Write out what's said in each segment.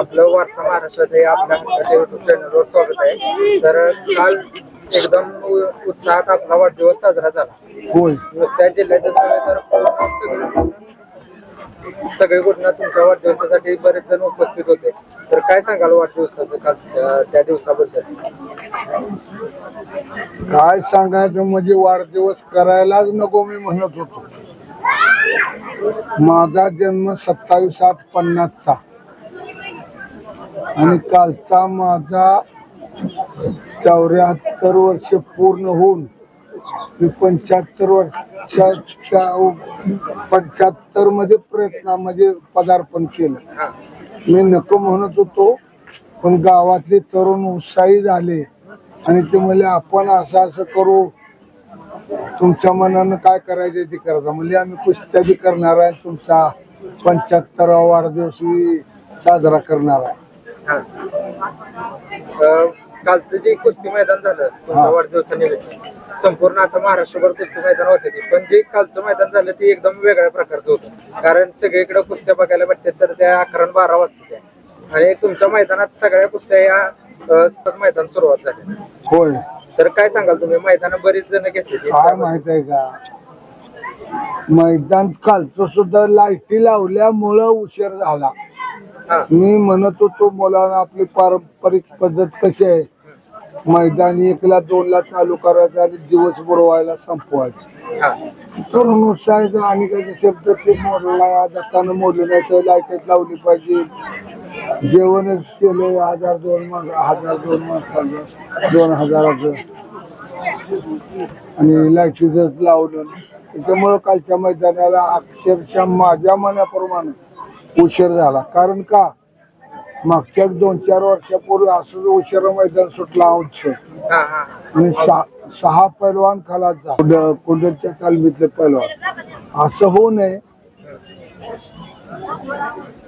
आपलं वारसा महाराष्ट्राचं हे आपल्या हक्काच्या युट्यूब चॅनलवर स्वागत आहे. तर काल एकदम उ- उत्साहात आपला वाढदिवस साजरा झाला. होय. नुसत्या जिल्ह्यातच नव्हे तर पूर्ण सगळे सगळे कुठं तुमच्या वाढदिवसासाठी बरेच जण उपस्थित होते. तर काय सांगाल वाढदिवसाचं कालच्या त्या दिवसाबद्दल? काय सांगायचं म्हणजे वाढदिवस करायलाच नको मी म्हणत होतो. माझा जन्म सत्तावीस आठ पन्नासचा. आणि कालचा माझा चौऱ्याहत्तर वर्ष पूर्ण होऊन मी पंच्याहत्तर वर्षाच्या पंच्याहत्तरमध्ये प्रयत्नामध्ये पदार्पण केलं. मी नको म्हणत होतो पण गावातले तरुण उत्साही झाले आणि ते म्हणले आपण असं असं करू. तुमच्या मनानं काय करायचं ते करायचं म्हणजे आम्ही कुस्त्या बी करणार आहे तुमचा पंच्याहत्तरावा वाढदिवस साजरा करणार आहे. हा. अं, कालचं जे कुस्ती मैदान झालं तुमच्या हा. वाढदिवसानिमित्त संपूर्ण आता महाराष्ट्रभर कुस्ती मैदान होते ते. पण जे कालचं मैदान झालं ते एकदम वेगळ्या प्रकारचं होतं. कारण सगळीकडे कुस्त्या बघायला भेटतात तर त्या अकरा आणि बारा वाजता त्या. आणि तुमच्या मैदानात सगळ्या कुस्त्या या अं, सतत मैदान सुरुवात झाली. होय. तर काय सांगाल तुम्ही? मैदान बरीच जण घेतली काय माहीत आहे का? मैदान कालचं सुद्धा लाईटी लावल्यामुळं उशीर झाला. मी म्हणत होतो मुलांना आपली पारंपरिक पद्धत कशी आहे? मैदान एकला दोनला चालू करायचं आणि दिवस बुडवायला संपवायचं. तरुण उत्साहाचा आणि काही शब्द ते मोडला जाताना मोडले नाही तर लाईटच लावली पाहिजे. जेवणच केले हजार दोन माणसं हजार दोन माणसाचं दोन हजाराचं. आणि लाईटीच लावलं. त्याच्यामुळं कालच्या मैदानाला अक्षरशः माझ्या मनाप्रमाणे उशीर झाला. कारण का? मागच्या दोन चार वर्षापूर्वी असं उशीर मैदान सुटला हा आणि सहा पैलवान खालात कुंडलच्या तालमीतले पैलवान. असं होऊ नये.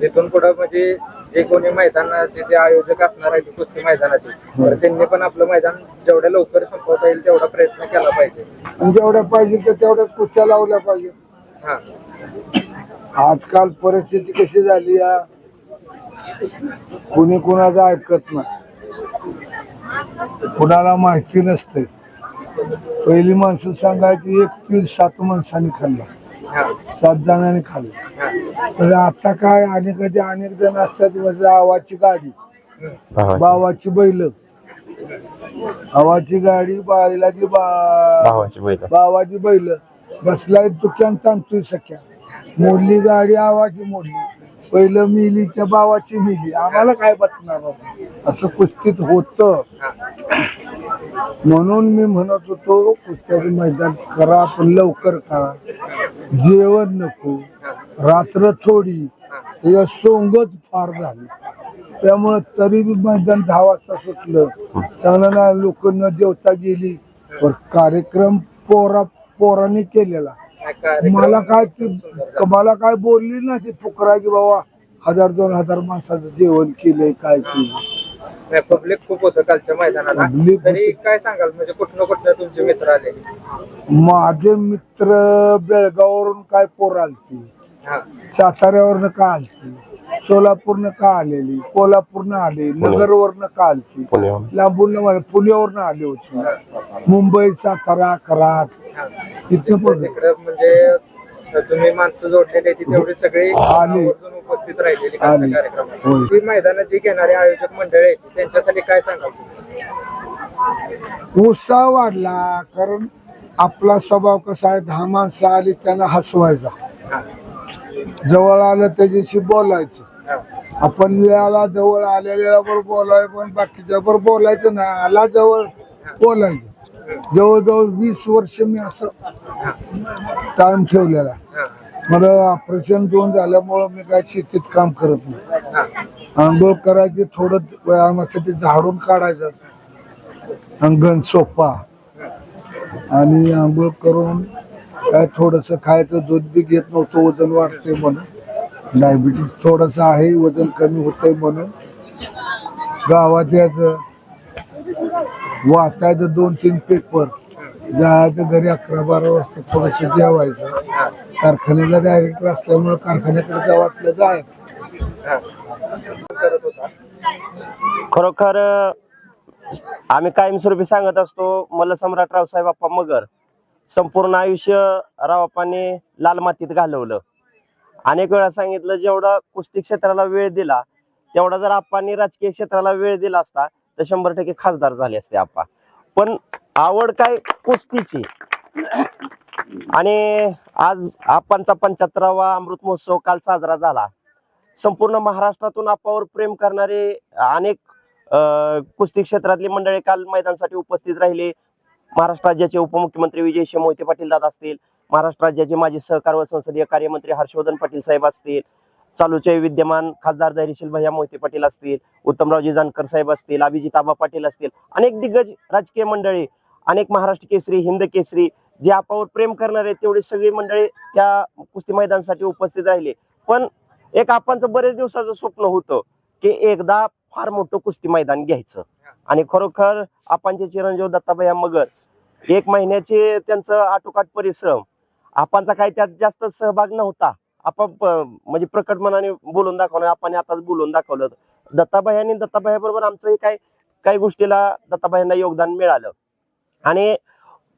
तिथून पुढे म्हणजे जे कोणी मैदानाचे जे आयोजक असणार आहेत कुस्ती मैदानाचे तर त्यांनी पण आपलं मैदान जेवढ्या लवकर संपवता येईल तेवढा प्रयत्न केला पाहिजे. आणि जेवढ्या पाहिजे तर तेवढ्या कुस्त्या लावल्या पाहिजे आजकाल परिस्थिती कशी झाली या? कुणी कुणाचं ऐकत नाही. कुणाला माहिती नसते पहिली माणसं सांगायची एक पीठ सात माणसांनी खाल्ला. सात जणांनी खाल्ला. तर आता काय अनेक अनेक जण असतात म्हणजे आवाची गाडी. बावाची बैल. आवाची गाडी बैलाची बा बावाची बैल. बसलाय दुकान सांगतोय सख्या. मोडली गाडी आवाची मोडली. पहिलं मिली त्या बावाची मिली. आम्हाला काय बसणार असं कुस्तीत होत. म्हणून मी म्हणत होतो कुस्त्याचं मैदान करा पण लवकर करा. जेवण नको. रात्र थोडी. या सोंगच फार झाली. त्यामुळं तरी मैदान दहा वाजता सुटलं. चांगला लोक न जेवता गेली. पण कार्यक्रम पोरा पोरांनी केलेला. मला काय ते मला काय बोलली ना ती फुकरा की बाबा हजार दोन हजार माणसाचं जेवण केलंय काय केलं पब्लिक खूप होतं कालच्या मैदानाला. Public तरी काय सांगाल म्हणजे कुठनं कुठनं तुमचे मित्र आले? माझे मित्र बेळगाववरून काय पोर आलती? हा. साताऱ्यावरनं का आलती? सोलापूरनं का आलेली? कोल्हापूरनं आले? नगरवरनं का आलती? पुण्याहून लांबून मला पुण्यावरनं आले होते. मुंबई सातारा कराड हा तिथे पण तिकडे म्हणजे तुम्ही माणसं जोडलेली ती तेवढी सगळी आली. आवर्जून उपस्थित राहिलेली आली. कार्यक्रमात होय. ती मैदानात जी घेणारे आयोजक मंडळी आहेत त्यांच्यासाठी काय सांगाल तुम्ही? उत्साह वाढला कारण आपला स्वभाव कसा आहे दहा माणसं आली त्यांना हसवायचा हा जवळ आलं त्याच्याशी बोलायचं हा आपण याला जवळ आलेल्या बरोबर बोलाय पण बाकीच्या बरोबर बोलायचं नाही आला जवळ बोलायचं जवळजवळ वीस वर्ष मी असं टाइम ठेवलेला. मला ऑपरेशन दोन झाल्यामुळं मी काय शेतीत काम करत नाही. आंघोळ करायची थोडं व्यायामासाठी झाडून काढायचं. अंगण सोपा. आणि आंघोळ करून काय थोडस खायचं दूध बी घेत नव्हतं वजन वाढते म्हणून. डायबिटीस थोडस आहे वजन कमी होतंय म्हणून. गावात यायचं. वाचायचं दोन तीन पेपर जायचं घरी अकरा बारा वाजता थोडस जेवायचं. कारखान्याला डायरेक्टर असल्यामुळे कारखान्याकडे जा वाटलं जायचं. खरोखर आम्ही कायमस्वरूपी सांगत असतो मल्लसम्राट रावसाहेब बाप्पा मगर संपूर्ण आयुष्य रावप्पाने लाल मातीत घालवलं. अनेक वेळा सांगितलं जेवढा कुस्ती क्षेत्राला वेळ दिला तेवढा जर आप्पांनी राजकीय क्षेत्राला वेळ दिला असता तर शंभर टक्के खासदार झाले असते आप्पा. पण आवड काय? कुस्तीची. आणि आज आप्पांचा पंच्याहत्तरावा अमृत महोत्सव काल साजरा झाला. संपूर्ण महाराष्ट्रातून आप्पावर प्रेम करणारे अनेक कुस्ती क्षेत्रातली मंडळी काल मैदानासाठी उपस्थित राहिले. महाराष्ट्र राज्याचे उपमुख्यमंत्री विजय मोहिते पाटील दादा असतील. महाराष्ट्र राज्याचे माजी सहकार व संसदीय कार्यमंत्री हर्षवर्धन पाटील साहेब असतील. चालूचे विद्यमान खासदार धैर्यशील भैया मोहिते पाटील असतील उत्तमरावजी जानकर साहेब असतील अभिजित आबा पाटील असतील अनेक दिग्गज राजकीय मंडळी अनेक महाराष्ट्र केसरी हिंद केसरी जे आपावर प्रेम करणारे तेवढी सगळी मंडळी त्या कुस्ती मैदानासाठी उपस्थित राहिले. पण एक आपांचं बरेच दिवसाचं स्वप्न होतं की एकदा फार मोठं कुस्ती मैदान घ्यायचं. आणि खरोखर आपांचे चिरंजीव दत्ताभैया मगर एक महिन्याचे त्यांचं आटोकाट परिश्रम आपांचा काही त्यात जास्त सहभाग नव्हता. आपण म्हणजे प्रकट मनाने बोलून दाखवलं आपण आताच बोलून दाखवलं. दत्ताबाई आणि दत्ताबाई बरोबर आमचं काही काही गोष्टीला दत्ताबाईंना योगदान मिळालं. आणि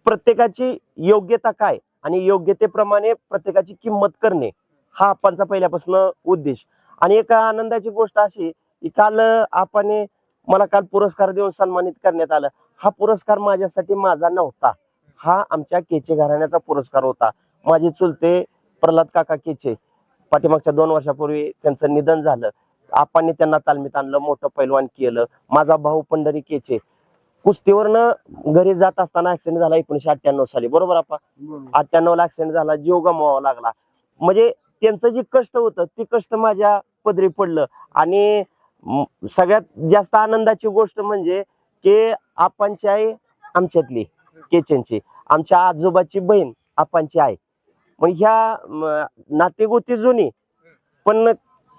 प्रत्येकाची योग्यता काय आणि योग्यतेप्रमाणे प्रत्येकाची किंमत करणे हा आपांचा पहिल्यापासून उद्देश. आणि एक आनंदाची गोष्ट अशी की काल आपण मला काल पुरस्कार देऊन सन्मानित करण्यात आलं. हा पुरस्कार माझ्यासाठी माझा नव्हता. हा आमच्या केचे घराण्याचा पुरस्कार होता. माझे चुलते प्रल्हाद काका केचे. पाठीमागच्या दोन वर्षापूर्वी त्यांचं निधन झालं. आपांनी त्यांना तालमीत आणलं मोठं पैलवान केलं. माझा भाऊ पंढरी केचे. कुस्तीवरनं घरी जात असताना ऍक्सिडेंट झाला एकोणीशे अठ्ठ्याण्णव साली. बरोबर आपा? अठ्ठ्याण्णव ला ऍक्सिडेंट झाला जीव गमवावा लागला. म्हणजे त्यांचं जे कष्ट होतं ते कष्ट माझ्या पदरी पडलं. आणि सगळ्यात जास्त आनंदाची गोष्ट म्हणजे की आपांची आई आमच्यातली केचनची आमच्या आजोबाची बहीण आपांची आई. मग ह्या नातेगोती जुनी पण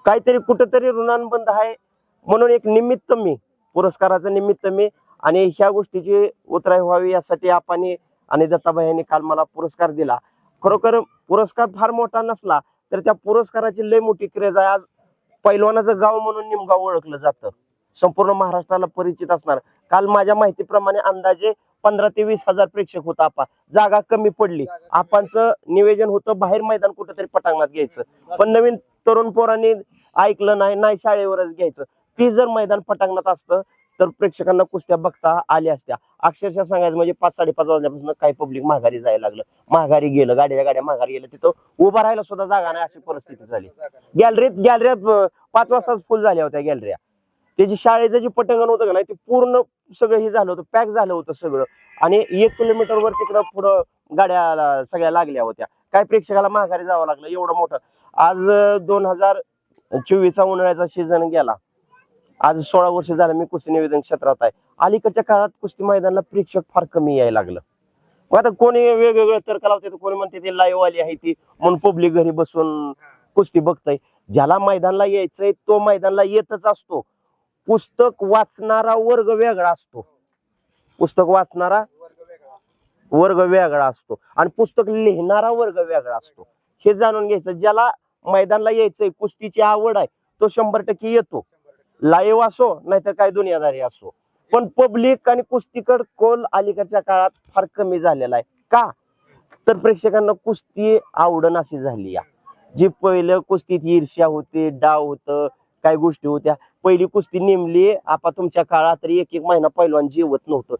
काहीतरी कुठंतरी ऋणानुबंध आहे म्हणून एक निमित्त मी पुरस्काराचं निमित्त मी आणि ह्या गोष्टीची उतराई व्हावी यासाठी आपाने आणि दत्ताबाई यांनी काल मला पुरस्कार दिला. खरोखर पुरस्कार फार मोठा नसला तर त्या पुरस्काराची लय मोठी क्रेज आहे. आज पैलवानाचं गाव म्हणून निमगाव ओळखलं जातं. संपूर्ण महाराष्ट्राला परिचित असणार. काल माझ्या माहितीप्रमाणे अंदाजे पंधरा ते वीस हजार प्रेक्षक होता आपा. जागा कमी पडली. आपांचं निवेदन होतं बाहेर मैदान कुठेतरी पटांगणात घ्यायचं. पण नवीन तरुण पोरांनी ऐकलं नाही नाही शाळेवरच घ्यायचं. ती जर मैदान पटांगणात असतं तर प्रेक्षकांना कुस्त्या बघता आल्या असत्या. अक्षरशः सांगायचं म्हणजे पाच साडेपाच वाजल्यापासून काही पब्लिक माघारी जायला लागलं. माघारी गेलं गाड्या गाड्या माघारी गेलं. तिथं उभा राहायला सुद्धा जागा नाही अशी परिस्थिती झाली. गॅलरीत गॅलऱ्यात अं, पाच वाजताच फुल झाल्या होत्या गॅलऱ्या. त्याची शाळेचं जे पटंगण होतं का नाही ते पूर्ण सगळं हे झालं होतं पॅक झालं होतं सगळं. आणि एक किलोमीटरवर तिकडं पुढं गाड्या सगळ्या लागल्या होत्या. काय प्रेक्षकाला माघारी जावं लागलं एवढं मोठं. आज दोन हजार चोवीसचा उन्हाळ्याचा सीझन गेला. आज सोळा वर्ष झालं मी कुस्ती निवेदन क्षेत्रात आहे. अलीकडच्या काळात कुस्ती मैदानाला प्रेक्षक फार कमी यायला लागलं. मग आता कोणी वेगवेगळे तर्क लावते कोणी म्हणते ते लाईव्ह आली आहे ती म्हणून पब्लिक घरी बसून कुस्ती बघतय. ज्याला मैदानाला यायचंय तो मैदानाला येतच असतो. पुस्तक वाचणारा वर्ग वेगळा असतो. पुस्तक वाचणारा वर्ग वेगळा असतो. आणि पुस्तक लिहिणारा वर्ग वेगळा असतो. हे जाणून घ्यायचं ज्याला मैदानाला यायचंय कुस्तीची आवड आहे तो शंभर टक्के येतो. लाईव्ह असो नाहीतर काय दुनियादारी असो. पण पब्लिक आणि कुस्तीकड कोल अलीकडच्या काळात फार कमी झालेला आहे. का? तर प्रेक्षकांना कुस्ती आवडण अशी झाली या. जी पहिलं कुस्तीत ईर्ष्या होती डाव होतं काय गोष्टी होत्या? पहिली कुस्ती नेमली आपा तुमच्या काळात तरी एक एक महिना पैलवान जेवत नव्हतं.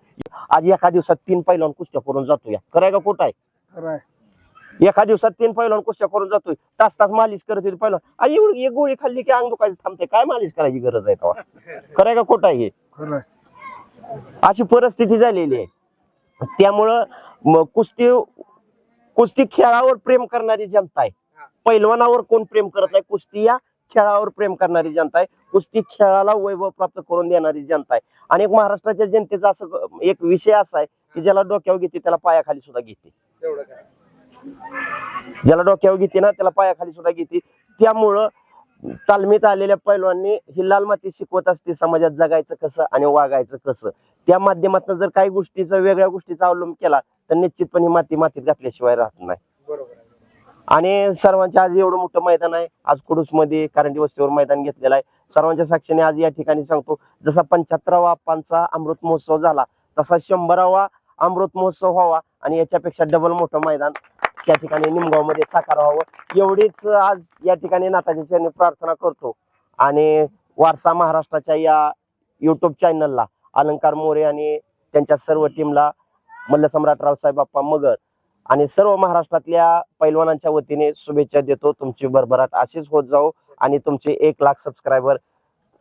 आज एका दिवसात तीन पैलवान कुस्त्या करून जातो या कराय का कुठं आहे? खरंय. एका दिवसात तीन पैलवान कुस्त्या करून जातोय. तास तास मालिश करत येईल पैलवान. आई एवढी एक गोळी खाल्ली की अंग दुखायचं थांबते काय मालिश करायची गरज आहे तेव्हा? कराय का खोटा आहे खरंय. अशी परिस्थिती झालेली आहे. त्यामुळं कुस्ती कुस्ती खेळावर प्रेम करणारी जनता आहे. पैलवानावर कोण प्रेम करत नाही? कुस्ती या खेळावर प्रेम करणारी जनता आहे. कुस्ती खेळाला वैभव प्राप्त करून देणारी जनता आहे. आणि एक महाराष्ट्राच्या जनतेचा असं एक विषय असा आहे की ज्याला डोक्यावर घेते त्याला पायाखाली सुद्धा घेते. ज्याला डोक्यावर घेते ना त्याला पायाखाली सुद्धा घेते. त्यामुळं तालमीत आलेल्या पैलवांनी ही लाल माती शिकवत असते समाजात जगायचं कसं आणि वागायचं कसं. त्या माध्यमातून जर काही गोष्टीचा वेगळ्या गोष्टीचा अवलंब केला तर निश्चितपणे माती मातीत घातल्याशिवाय राहत नाही. आणि सर्वांच्या आज एवढं मोठं मैदान आहे. आज कुडूसमध्ये कारंजी वस्तीवर मैदान घेतलेलं आहे. सर्वांच्या साक्षीने आज या ठिकाणी सांगतो जसा पंच्याहत्तरावा आप्पांचा अमृत महोत्सव झाला तसा शंभरावा अमृत महोत्सव व्हावा आणि याच्यापेक्षा डबल मोठं मैदान त्या ठिकाणी निमगावमध्ये साकार व्हावं. एवढीच आज या ठिकाणी नाताच्या चरणी प्रार्थना करतो. आणि वारसा महाराष्ट्राच्या या युट्यूब चॅनलला अलंकार मोरे आणि त्यांच्या सर्व टीमला मल्लसम्राट रावसाहेब बाप्पा मगर आणि सर्व महाराष्ट्रातल्या पैलवानांच्या वतीने शुभेच्छा देतो. तुमची भरभराट अशीच होत जाऊ आणि तुमचे एक लाख सबस्क्रायबर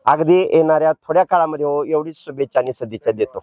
अगदी येणाऱ्या थोड्या काळामध्ये हो एवढीच शुभेच्छा आणि सदिच्छा देतो.